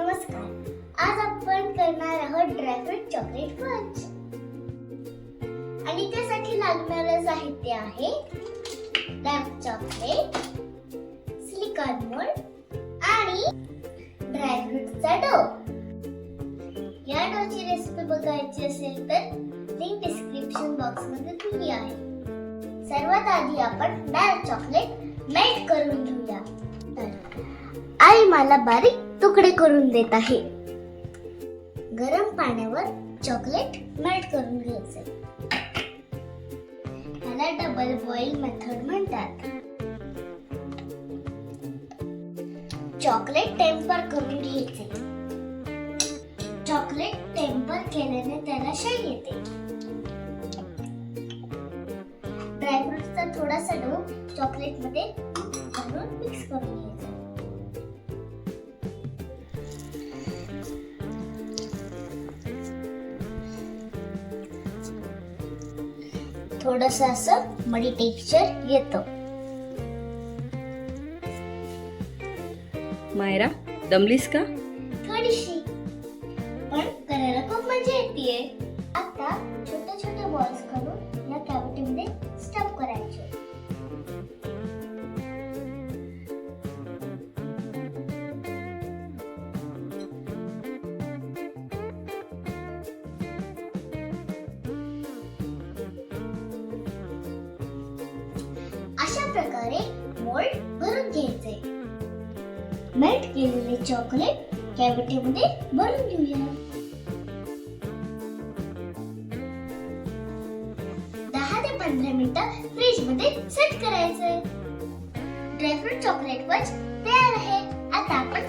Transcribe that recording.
आज आपण करणार आहोत ड्रायफ्रूट चॉकलेट फंच आणि त्यासाठी लागणारं साहित्य आहे डार्क चॉकलेट सिलिकॉन मोल्ड आणि ड्रायफ्रूटचा डो. या डोची रेसिपी बघायची असेल तर लिंक डिस्क्रिप्शन बॉक्समध्ये दिली आहे. सर्वात आधी आपण डार्क चॉकलेट मेल्ट करून घेऊया. तर आई मला बारीक तुकडे करून देत आहे. गरम पाण्यावर चॉकलेट मेल्ट करून घ्यायचे. त्याला डबल बॉईल मेथड म्हणतात. चॉकलेट टेम्पर करून घ्यायचे. चॉकलेट टेम्पर केल्याने त्याला शाई येते. ड्रायफ्रुटचा थोडासा डो चॉकलेटमध्ये मिक्स करून घ्यायचा. थोडस असं मडी टेक्स्चर येतं. मायरा दमलीस का? थोडीशी. पण करायला खूप मजा येते अशा प्रकारे मोल्ड भरून घ्यायचे. मेल्ट केलेले चॉकलेट कॅविटीमध्ये भरून घेऊया. दहा ते पंधरा मिनिटं फ्रीजमध्ये सेट करायचंय ड्रायफ्रूट चॉकलेट वच तयार आहे. आता आपण